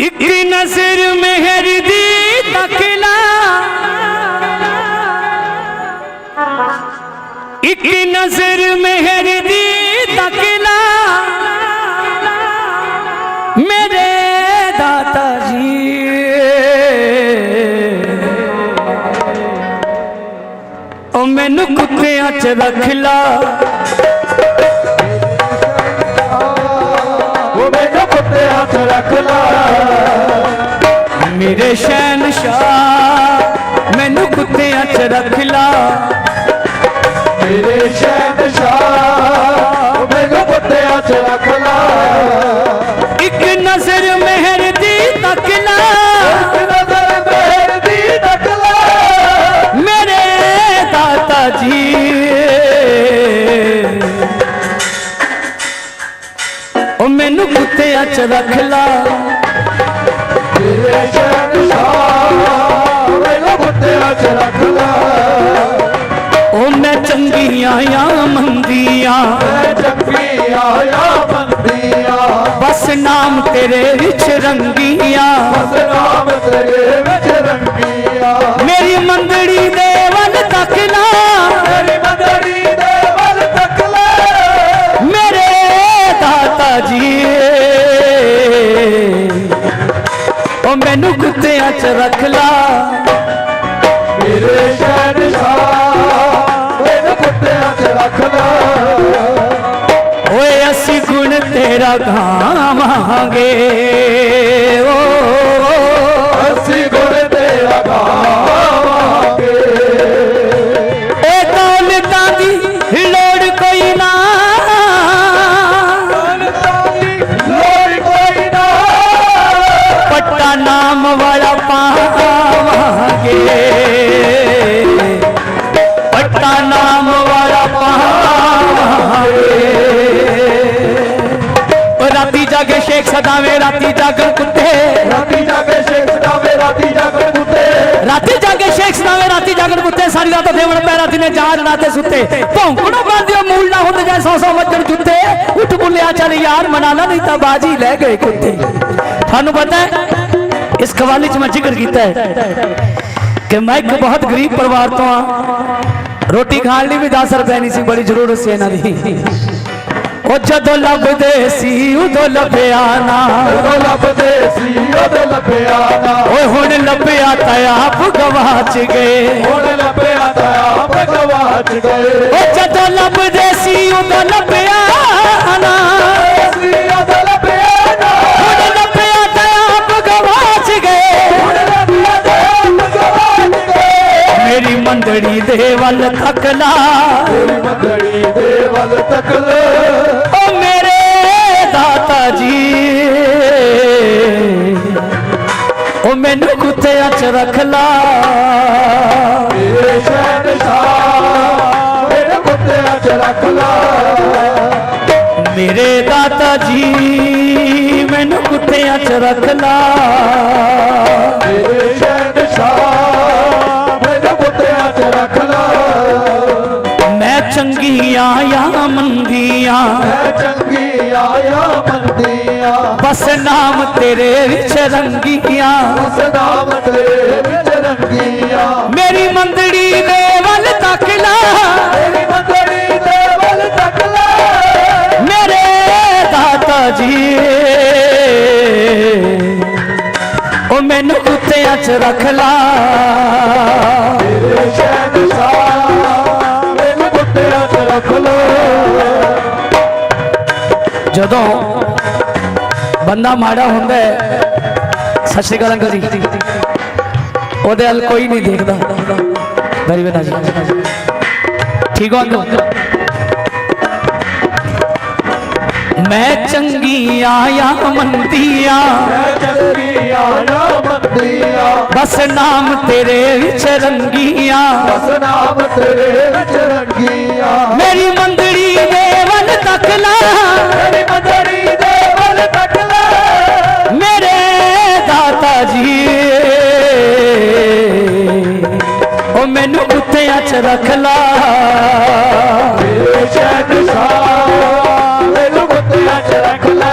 ਇੱਕ ਨਜ਼ਰ ਮਿਹਰ ਦੀ ਤਕਲਾ ਇੱਕ ਨਜ਼ਰ ਮਿਹਰ ਦੀ ਤਕਲਾ ਮੇਰੇ ਦਾਤਾ ਜੀ। ਉਹ ਮੈਨੂੰ ਕੁੱਤਿਆਂ 'ਚ ਰੱਖ ਲਾ। ਮੇਰੇ ਸ਼ੈਨ ਸ਼ਾਹ ਮੈਨੂੰ ਕੁੱਤਿਆਂ 'ਚ ਰੱਖ ਲਾ। ਮੇਰੇ ਸ਼ੈਨ ਸ਼ਾਹ ਮੈਨੂੰ ਕੁੱਤਿਆਂ 'ਚ ਰੱਖ ਲਾ। ਇੱਕ ਨਜ਼ਰ ਮਹਿਰ ਦੀ ਤੱਕ ਲਾ। ਨਜ਼ਰ ਮਹਿਰ ਦੀ ਤੱਕ ਲਾ। ਮੇਰੇ ਦਾਤਾ ਜੀ। ਉਹ ਮੈਨੂੰ ਕੁੱਤਿਆਂ 'ਚ ਰੱਖ ਲਾ। ਮੇਰੇ ਸ਼ੈਨ ਚੱਕੀ ਆਇਆ ਬੰਦੀਆਂ ਬਸ ਨਾਮ ਤੇਰੇ ਵਿੱਚ ਰੰਗੀਆਂ। ਬਸ ਨਾਮ ਤੇਰੇ ਵਿੱਚ ਰੰਗੀਆਂ। ਮੇਰੀ ਮੰਦੜੀ ਦੇ ਵੱਲ ਤੱਕ ਲਾ ਮੇਰੀ ਮਦਰੀ ਦੇ ਵੱਲ ਤੱਕ ਲੈ ਮੇਰੇ ਦਾਤਾ ਜੀ। ਉਹ ਮੈਨੂੰ ਕੁੱਤਿਆਂ 'ਚ ਰੱਖ ਲਾ। ਮੇਰੇ ਗੁਣ ਤੇਰਾ ਗਾਵਾਂਗੇ ਓ ਅਸੀਂ ਗੁਰ ਤੇਰਾ ਗਾਵਾਂਗੇ। ਇਹ ਦੌਲਤਾਂ ਦੀ ਲੋੜ ਕੋਈ ਨਾ। ਲੋੜ ਕੋਈ ਨਾ। ਪੱਟਾ ਨਾਮ ਵਾਲਾ ਸ਼ੇਖ ਸਦਾਵੇਂ ਰਾਤੀ ਜਾਗਣ ਕੁੱਤੇ। ਰਾਤੀ ਜਾਗੇ ਸ਼ੇਖ ਸਦਾਵੇ ਰਾਤੀ ਜਾਗਣ ਕੁੱਤੇ। ਰਾਤੀ ਜਾਗੇ ਸ਼ੇਖ ਸਦਾਵੇਂ ਰਾਤੀ ਜਾਗਣ ਕੁੱਤੇ। ਸਾਰੀ ਰਾਤ ਦੇਵਣ ਪੈ ਰਾਤੀ ਨੇ ਜਾਗ ਰਾਤੇ ਸੁੱਤੇ। ਭੌਂਕਣੋਂ ਬੰਦਿਓ ਮੂਲ ਨਾ ਹੁੰਦੇ ਜਾਏ ਸੌ ਸੌ ਮੱਜਣ ਜੁੱਤੇ। ਉੱਠ ਬੁੱਲਿਆ ਚੱਲ ਯਾਰ ਮਨਾ ਲਾ ਨਹੀਂ ਤਾਂ ਬਾਜੀ ਲੈ ਗਏ ਕੁੱਤੇ। ਤੁਹਾਨੂੰ ਪਤਾ ਹੈ ਇਸ ਕਵਾਲੀ 'ਚ ਮੈਂ ਜ਼ਿਕਰ ਕੀਤਾ ਹੈ ਕਿ ਮੈਂ ਇੱਕ ਬਹੁਤ ਗਰੀਬ ਪਰਿਵਾਰ ਤੋਂ ਆ ਰੋਟੀ ਖਾਣ ਲਈ ਵੀ 10 ਰੁਪਏ ਨਹੀਂ ਸੀ ਬੜੀ ਜ਼ਰੂਰਤ ਸੀ ਇਹਨਾਂ ਦੀ। ਉਹ ਜਦੋਂ ਲੱਭਦੇ ਸੀ ਉਦੋਂ ਲੱਭਿਆ ਨਾ। ਉਦੋਂ ਲੱਭਦੇ ਸੀ ਉਹਦੇ ਲੱਭਿਆ ਨਾ। ਓਏ ਹੁਣ ਲੱਭਿਆ ਤਾਂ ਆਪ ਗਵਾਚ ਗਏ। ਹੁਣ ਲੱਭਿਆ ਤਾਂ ਆਪ ਗਵਾਚ ਗਏ। ਓ ਜਦੋਂ ਲੱਭਦੇ ਸੀ ਉਦੋਂ ਲੱਭਿਆ ਨਾ। ਮੰਦੜੀ ਦੇ ਵੱਲ ਤੱਕ ਲਾ। ਤੇਰੀ ਮੰਦੜੀ ਦੇ ਵੱਲ ਤੱਕ ਓ ਮੇਰੇ ਦਾਤਾ ਜੀ। ਓ ਮੈਨੂੰ ਕੁੱਤਿਆਂ 'ਚ ਰੱਖ ਲਾ। ਮੇਰੇ ਸ਼ਹਿਨशाह ਮੇਰੇ ਕੁੱਤਿਆਂ 'ਚ ਰੱਖ ਲਾ। ਮੇਰੇ ਦਾਤਾ ਜੀ ਮੈਨੂੰ ਕੁੱਤਿਆਂ 'ਚ ਰੱਖ ਲਾ। ਮੇਰੇ ਸ਼ਹਿਨशाह ਮੇਰੇ ਕੁੱਤਿਆਂ 'ਚ ਰੱਖ ਲਾ। ਮੈਂ ਚੰਗੀਆਂ ਆ ਮੰਦੀਆਂ ਮੈਂ ਚੰਗੀ ਆਇਆ ਬਸ ਨਾਮ ਤੇਰੇ ਵਿੱਚ ਰੰਗੀਆਂ ਉਸ ਨਾਮ ਤੇਰੇ ਵਿੱਚ ਰੰਗੀਆਂ ਮੇਰੀ ਮੰਦੜੀ ਦੇ ਵੱਲ ਤੱਕ ਲਾ। ਤੇਰੀ ਮੰਦੜੀ ਦੇ ਵੱਲ ਤੱਕ ਲੈ। ਮੇਰੇ ਦਾਤਾ ਜੀ। ਉਹ ਮੈਨੂੰ ਕੁੱਤਿਆਂ 'ਚ ਰੱਖ ਲਾ। ਮੇਰੇ ਸ਼ਹਿਨशाह ਮੈਨੂੰ ਬੰਦਾ ਮਾੜਾ ਹੁੰਦਾ ਹੈ ਸਤਿ ਸ਼੍ਰੀ ਅਕਾਲ ਅੰਕਲ ਜੀ। ਉਹਦੇ ਵੱਲ ਕੋਈ ਨਹੀਂ ਦੇਖਦਾ। ਵੈਰੀ ਵੈਰੀ ਜੀ। ਠੀਕ ਹੋ ਅੰਕਲ? ਮੈਂ ਚੰਗੀ ਆਇਆ ਮੰਦੀਆਂ ਮੈਂ ਚੰਗੀ ਆਇਆ ਮੰਦੀਆਂ ਬਸ ਨਾਮ ਤੇਰੇ ਵਿੱਚ ਰੰਗੀਆਂ। ਉਸ ਨਾਮ ਤੇਰੇ ਵਿੱਚ ਰੰਗੀਆਂ। ਮੇਰੀ ਮੰਦੜੀ ਦੇ ਵੱਲ ਤੱਕ ਲਾ। ਕੁੱਤਿਆਂ 'ਚ ਰੱਖ ਲਾ। ਮੇਰੇ ਸ਼ਹਿਨशाह ਮੈਨੂੰ ਕੁੱਤਿਆਂ 'ਚ ਰੱਖ ਲੈ।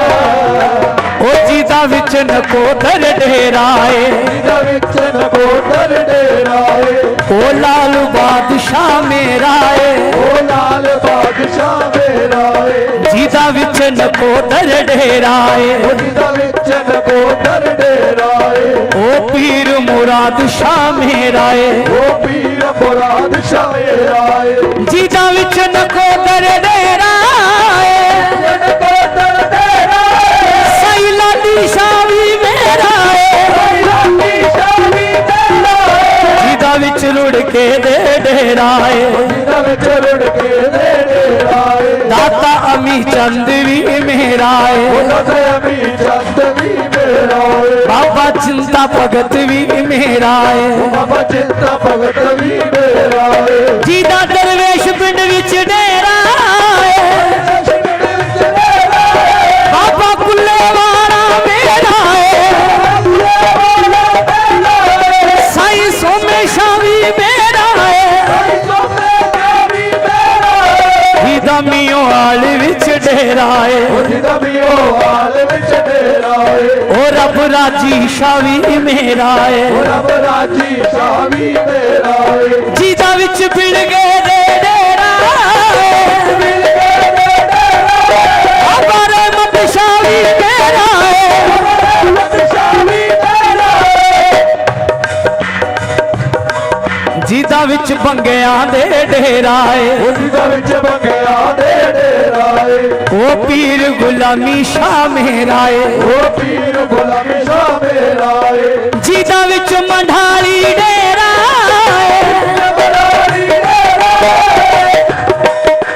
ਉਹ ਜੀਦਾ ਵਿੱਚ ਨਕੋਦਰ ਡੇਰਾਏ। ਜਿਹਦਾ ਵਿੱਚ ਨਕੋਦਰ ਡੇਰਾਏ। ਓ ਲਾਲ ਬਾਦਸ਼ਾਹ ਮੇਰਾ ਏ। ਏ ਵਿੱਚ ਨਕੋਦਰ ਡੇਰਾਏ ਉਹ ਵਿੱਚ ਨਕੋਦਰ ਡੇਰਾਏ। ਓ ਪੀਰ ਮੁਰਾਦ ਸ਼ਾਹ ਮੇਰਾ ਏ ਉਹ ਪੀਰ ਮੁਰਾਦ ਸ਼ਾਹ ਮੇਰਾ ਏ ਜਿਹਦਾ ਵਿੱਚ ਨਕੋਦਰ ਡੇਰਾਏ ਨਕੋਦਰ ਡੇਰਾਏ। ਸਈ ਲਾਡੀ ਸ਼ਾਹ ਵੀ ਮੇਰਾ ਏ ਲਾਡੀ ਸ਼ਾਹ ਵੀ ਮੇਰਾ ਏ ਜਿਹਦਾ ਵਿੱਚ ਰੁੜ ਕੇ ਦੇ ਡੇਰਾਏ। ਜਿਹਦਾ ਵਿੱਚ ਰੁੜ ਕੇ ਦੇ ਡੇਰਾਏ ਦਾਤਾ ਅਮੀ ਚੰਦ ਵੀ ਮੇਰਾ ਏ। ਉਹਨਾਂ ਦੇ ਅਮੀ ਚੰਦ ਵੀ ਮੇਰਾ ਏ। ਬਾਬਾ ਚਿੰਤਾ ਭਗਤ ਵੀ ਮੇਰਾ ਏ। ਬਾਬਾ ਚਿੰਤਾ ਭਗਤ ਵੀ ਮੇਰਾ ਏ। ਜਿਹਦਾ ਦਰਵੇਸ਼ ਪਿੰਡ ਵਿੱਚ ਡੇਰਾ ਜਿਹਦਾ ਮੀਓ ਹਾਲ ਵਿੱਚ ਡੇਰਾ ਏ। ਜਿਹਦਾ ਵੀ ਉਹ ਹਾਲ ਵਿੱਚ ਡੇਰਾ ਏ ਰੱਬ ਰਾਜੀ ਸ਼ਾਹ ਮੇਰਾ ਏ। ਰੱਬ ਰਾਜੀ ਸ਼ਾਹ ਮੇਰਾ ਏ ਜਿਹਦਾ ਵਿੱਚ ਪਿੜ ਗਏ ਦੇ ਡੇਰਾ ਏ। ਬਾਬਾ ਰਹਿਮਤ ਸ਼ਾਹ ਵੀ ਮੇਰਾ ਏ ਜਿਹਦਾ ਵਿੱਚ ਬੰਗਿਆਂ ਦੇ ਡੇਰਾ ਏ। ਜਿਹਦਾ ਵਿੱਚ ਬੰਗਿਆ ਦੇ ਡੇਰਾ ਏ। ਉਹ ਪੀਰ ਗੁਲਾਮੀ ਸ਼ਾਹ ਮੇਰਾ ਏ। ਉਹ ਪੀਰ ਗੁਲਾਮ ਸ਼ਾਹ ਮੇਰਾ ਏ। ਜਿਹਦਾ ਵਿੱਚ ਮੰਢਾਲੀ ਡੇਰਾ ਏ। ਬਰਾੜੀ ਡੇਰਾ ਏ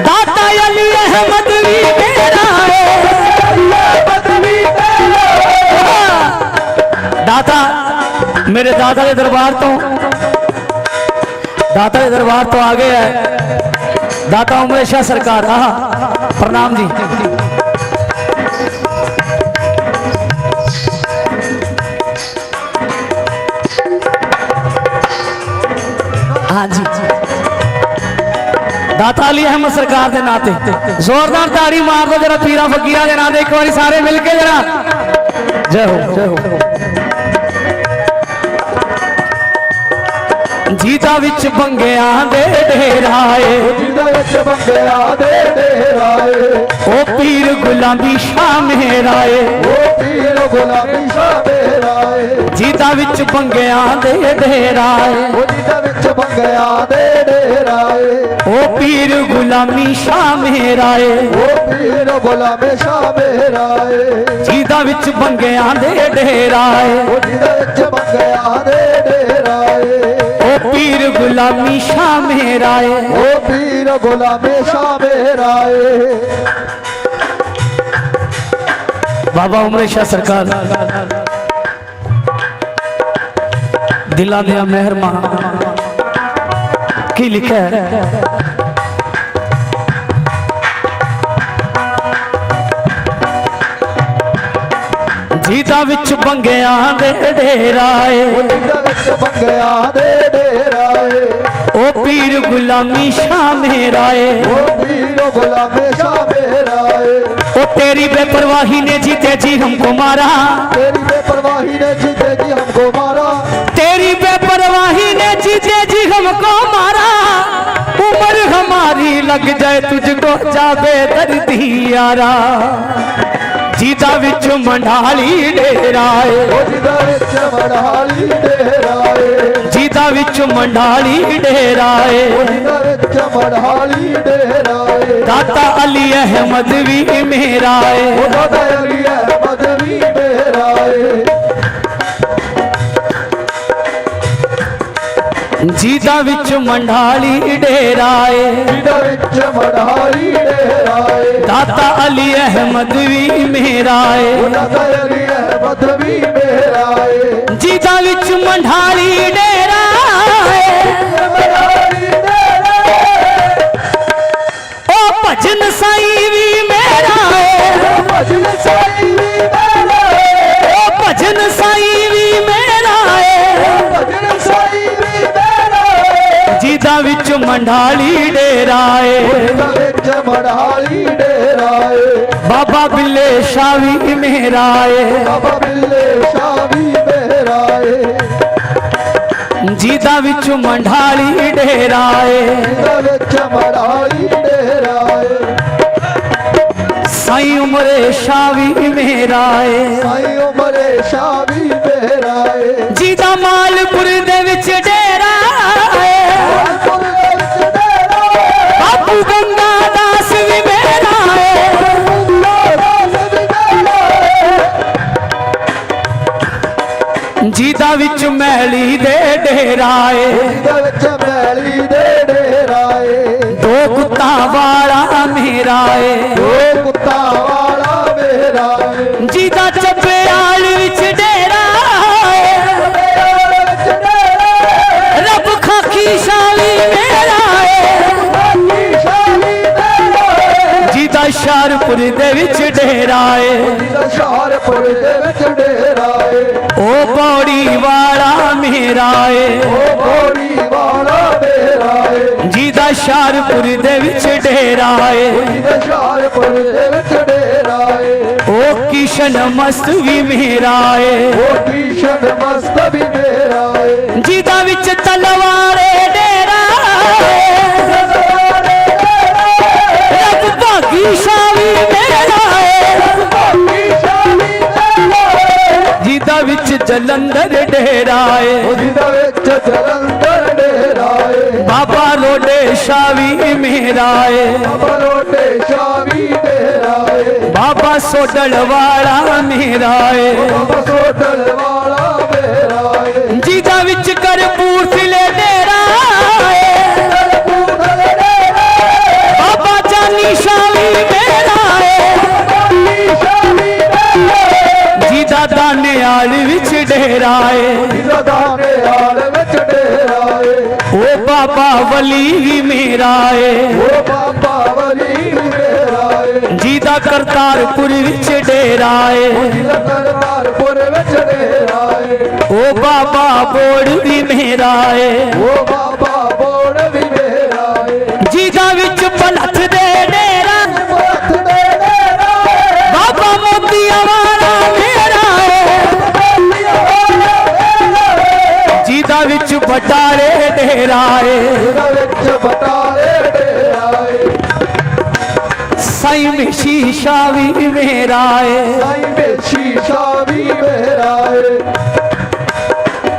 ਦਾਤਾ ਅਲੀ ਅਹਿਮਦ ਵੀ ਮੇਰਾ ਏ ਬਦਵੀ ਮੇਰਾ ਏ। ਦਾਤਾ ਮੇਰੇ ਦਾਦਾ ਦੇ ਦਰਬਾਰ ਤੋਂ ਦਾਤਾ ਦੇ ਦਰਬਾਰ ਤੋਂ ਆ ਗਏ ਹੈ ਦਾਤਾ ਉਮਰ ਸ਼ਾਹ ਸਰਕਾਰ ਆਹ ਪ੍ਰਣਾਮ ਜੀ ਹਾਂ ਜੀ ਦਾਤਾ ਅਲੀ ਅਹਿਮਦ ਸਰਕਾਰ ਦੇ ਨਾਂ ਤੇ ਜ਼ੋਰਦਾਰ ਤਾੜੀ ਮਾਰ ਦਿਓ ਜਰਾ ਪੀਰਾਂ ਫਕੀਰਾਂ ਦੇ ਨਾਂ ਤੇ ਇੱਕ ਵਾਰੀ ਸਾਰੇ ਮਿਲ ਕੇ ਜਰਾ ਜੈ ਹੋ ਜੈ ਹੋ ਜੀਤਾ ਵਿੱਚ ਬੰਗਿਆਂ ਦੇ ਡੇਰਾ ਏ ਜਿਹਦਾ ਵਿੱਚ ਬੰਗਿਆ ਦੇ ਡੇਰਾ ਏ ਉਹ ਪੀਰ ਗੁਲਾਮੀ ਸ਼ਾਹ ਮੇਰਾ ਏ ਉਹ ਪੀਰ ਗੁਲਾਮੀ ਸ਼ਾਹ ਮੇਰਾ ਏ ਜੀਤਾ ਵਿੱਚ ਬੰਗਿਆਂ ਦੇ ਡੇਰਾ ਏ ਉਹ ਜਿਹਦਾ ਵਿੱਚ ਬੰਗਿਆ ਦੇ ਡੇਰਾ ਏ ਉਹ ਪੀਰ ਗੁਲਾਮੀ ਸ਼ਾਹ ਮੇਰਾ ਏ ਉਹ ਪੀਰ ਗੁਲਾਮੇ ਸ਼ਾਹ ਮੇਰਾ ਏ ਜੀਤਾ ਵਿੱਚ ਬੰਗਿਆਂ ਦੇ ਡੇਰਾ ਏ ਉਹ ਜਿਹਦੇ ਵਿੱਚ ਮੰਗਿਆ ਦੇ ਡੇਰਾ ਏ ਉਹ ਪੀਰ ਗੁਲਾਮੀ ਸ਼ਾਹ ਮੇਰਾ ਏ ਉਹ ਪੀਰ ਗੁਲਾਮੇ ਸ਼ਾਹ ਮੇਰਾ ਏ ਬਾਬਾ ਉਮਰ ਸ਼ਾਹ ਸਰਕਾਰ। ਦਿਲਾਂ ਦੇ ਮਹਿਰਮਾ। ਕੀ ਲਿਖਿਆ ਹੈ? ਜੀਤਾ ਵਿੱਚ ਬੰਗਿਆਂ ਦੇ ਡੇਰਾ ਏ ਉਹ ਜਿਹਦੇ ਵਿੱਚ ਮੰਗਿਆ ਦੇ ਡੇਰਾ ਏ ਉਹ ਪੀਰ ਗੁਲਾਮੀ ਸ਼ਾਹ ਮੇਰਾ ਏ ਉਹ ਪੀਰ ਗੁਲਾਮੇ ਸ਼ਾਹ ਮੇਰਾ ਏ ਉਹ तेरी बेपरवाही ने जीते जी हमको मारा तेरी बेपरवाही ने जीते जी हमको मारा तेरी बेपरवाही ने जीते जी हमको मारा उम्र हमारी लग जाए तुझको जाबे दर्दी यारा ਜਿਹਦਾ ਵਿੱਚ ਮੰਡਾਲੀ ਡੇਰਾਏ ਜਿਹਦਾ ਵਿੱਚ ਮੰਡਾਲੀ ਡੇਰਾਏ ਜਿਹਦਾ ਵਿੱਚ ਮੰਡਾਲੀ ਡੇਰਾਏ ਜਿਹਦਾ ਵਿੱਚ ਮੰਡਾਲੀ ਡੇਰਾਏ ਦਾਤਾ ਅਲੀ ਅਹਿਮਦ ਵੀ ਮੇਰਾ ਏ। ਅਲੀ ਅਹਿਮਦ ਵੀ ਮੇਰਾ ਜਿਹਦਾ ਵਿੱਚ ਮੰਢਾਲੀ ਡੇਰਾਏ। ਜਿਹਦਾ ਵਿੱਚ ਮੰਢਾਲੀ ਡੇਰਾਏ। ਦਾਤਾ ਅਲੀ ਅਹਿਮਦ ਵੀ ਮੇਰਾ ਏ ਵਿੱਚ ਮੰਢਾਲੀ ਡੇਰਾਏ। ਭਜਨ ਸਾਈ ਵੀ ਮੇਰਾ ਭਜਨ ਸਾਈ ਵੀ ਮੇਰਾ ਹੈ ਭਜਨ ਜਿਹਦਾ ਵਿੱਚ ਮੰਡਾਲੀ ਡੇਰਾ ਜਿਹਦਾ ਵਿੱਚ ਬਾਬਾ ਬਿੱਲੇ ਸ਼ਾਵੀ ਮਹਿਰਾਏ ਬਾਬਾ ਬਿੱਲੇ ਸ਼ਾਵੀ ਮਹਿਰਾਏ ਜਿਹਦਾ ਵਿੱਚ ਮੰਡਾਲੀ ਡੇਰਾ ਏ ਵਿੱਚ ਮੰਡਾਲੀ ਡੇਰਾਏ। ਸਾਈ ਉਮਰੇ ਸ਼ਾਵੀ ਮੇਰਾਏ। ਸਾਈ ਉਮਰੇ ਸ਼ਾਵੀ ਡੇਰਾ ਏ ਇਹਦੇ ਵਿੱਚ ਮੈਲੀ ਦੇ ਡੇਰਾ ਏ ਦੋ ਕੁੱਤਾ ਵਾਲਾ ਮੇਰਾ ਏ ਉਹ ਕੁੱਤਾ ਵਾਲਾ ਮੇਰਾ ਏ ਜੀਦਾ ਚੱਬਿਆਲ ਵਿੱਚ ਡੇਰਾ ਏ ਰੱਬ ਖਾਕੀ ਸ਼ਾਲੀ ਮੇਰਾ ਏ ਬਾਕੀ ਸ਼ਾਹੀ ਮੇਰਾ ਏ ਜੀਦਾ ਸ਼ਾਰਪੁਰ ਦੇ ਵਿੱਚ ਡੇਰਾ ਏ ਜਿਹਦਾ ਸ਼ਾਹਰਪੁਰ ਦੇ ਵਿੱਚ ਡੇਰਾ ਜੀਦਾ ਸ਼ਾਰਪੁਰ ਦੇ ਵਿੱਚ ਡੇਰਾ ਏ। ਜਿਹਦਾ ਸ਼ਾਹਰਪੁਰ ਦੇ ਵਿੱਚ ਡੇਰਾ ਏ ਉਹ ਕਿਸ਼ਨ ਮਸਤ ਵੀ ਮੇਰਾ ਏ। ਉਹ ਕੀਸ਼ਨ ਮਸਤ ਵੀ ਮੇਰਾ ਏ। ਜੀਦਾ ਵਿੱਚ ਤਲਵਾਰੇ ਰੋਡੇ ਸ਼ਾਵੀ ਮੇਰਾ ਏ ਬਰੋਟੇ ਸ਼ਾਹੀ ਮੇਰਾ ਏ ਬਾਬਾ ਸੋਡਲ ਵਾਲਾ ਮੇਰਾ ਏ ਬਸੋਟਲ ਵਾਲਾ ਮੇਰਾ ਏ ਜੀਦਾ ਵਿੱਚ ਕਰਪੂਰਥਲੇ ਡੇਰਾ ਏ ਕਲਪੂਰਲ ਡੇਰਾ ਬਾਬਾ ਜਾਨੀ ਸ਼ਾਵੀ ਮੇਰਾ ਏ ਬਾਕੀ ਸ਼ਾਹੀ ਮੇਰਾ ਜੀਦਾ ਦਾਨੇਵਾਲ ਵਿੱਚ ਡੇਰਾ ਏ ਬਾਬਾ ਵਲੀ ਵੀ ਮੇਰਾ ਏ। ਉਹ ਬਾਬਾ ਵਲੀ ਮੇਰਾ ਏ। ਜੀਦਾ ਕਰਤਾਰਪੁਰ ਵਿੱਚ ਡੇਰਾ ਏ। ਕਰਤਾਰਪੁਰ ਵਿੱਚ ਡੇਰਾ ਏ। ਉਹ ਬਾਬਾ ਬੋੜ ਵੀ ਮੇਰਾ ਏ। ਉਹ ਬਾਬਾ ਬੋੜ ਵੀ ਮੇਰਾ ਏ। ਜੀਦਾ ਵਿੱਚ ਪਲੱਥ ਦੇ ਡੇਰਾ। ਬਾਬਾ ਮੋਤੀਆਂ ਵਾਲਾ ਮੇਰਾ ਏ। ਜੀਦਾ ਵਿੱਚ ਬਟਾਲੇ ਡੇਰਾ ਏ ਜਿਹਦਾ ਵਿੱਚ ਬਟਾਲੇ ਡੇਰਾ ਏ ਸਾਈ ਮਿਸ਼ੀ ਸ਼ਾਹ ਵੀ ਮੇਰਾ ਏ ਸਾਈ ਮੇਸ਼ੀ ਸ਼ਾਹ ਮੇਰਾ ਏ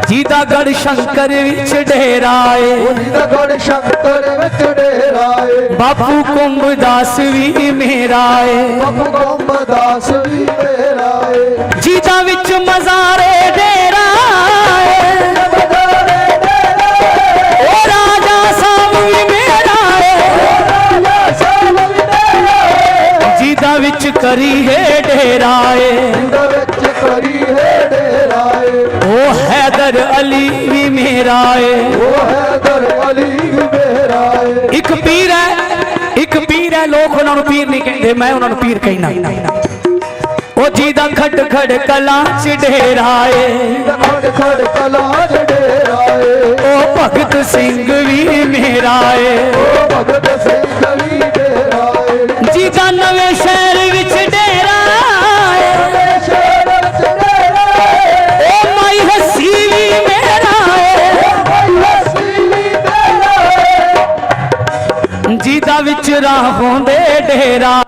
ਜੀਦਾ ਗੜ ਸ਼ੰਕਰ ਵਿੱਚ ਡੇਰਾ ਏ ਜਿਹਦਾ ਗੜ ਸ਼ੰਕਰ ਵਿੱਚ ਡੇਰਾ ਏ ਬਾਪੂ ਕੁੰਭਦਾਸ ਵੀ ਮੇਰਾ ਏ ਬਾਬੂ ਗੋਮਦਾਸ ਵੀ ਮੇਰਾ ਏ ਜੀਦਾ ਵਿੱਚ ਮਜ਼ਾਰੇ ਡੇਰਾ ਏ ਵਿੱਚ ਕਰੀ ਹੈ ਡੇਰਾ ਏ ਜਿਹਦਾ ਵਿੱਚ ਕਰੀ ਹੈ ਡੇਰਾ ਏ ਉਹ ਹੈਦਰ ਅਲੀ ਵੀ ਮੇਰਾ ਏ ਉਹ ਹੈਦਰ ਅਲੀ ਵੀ ਮੇਰਾ ਏ ਇੱਕ ਪੀਰ ਹੈ ਇੱਕ ਪੀਰ ਹੈ ਲੋਕ ਉਹਨਾਂ ਨੂੰ ਪੀਰ ਨਹੀਂ ਕਹਿੰਦੇ ਮੈਂ ਉਹਨਾਂ ਨੂੰ ਪੀਰ ਕਹਿਣਾ ਉਹ ਜੀਦਾ ਖੜ ਖੜ ਕਲਾਂ ਚ ਡੇਰਾ ਏ ਜਿਹਦਾ ਖੜ ਖੜ ਕਲਾਜ ਡੇਰਾ ਏ ਉਹ ਭਗਤ ਸਿੰਘ ਵੀ ਮੇਰਾ ਏ ਉਹ ਭਗਤ ਸਿੰਘ ਵੀ ਮੇਰਾ ਏ ਜੀਦਾ ਨਵੇਂ ਸ਼ਹਿਰ ਮੇਰਾ ਵਿੱਚ ਰਾਹ ਦੇ ਡੇਰਾ।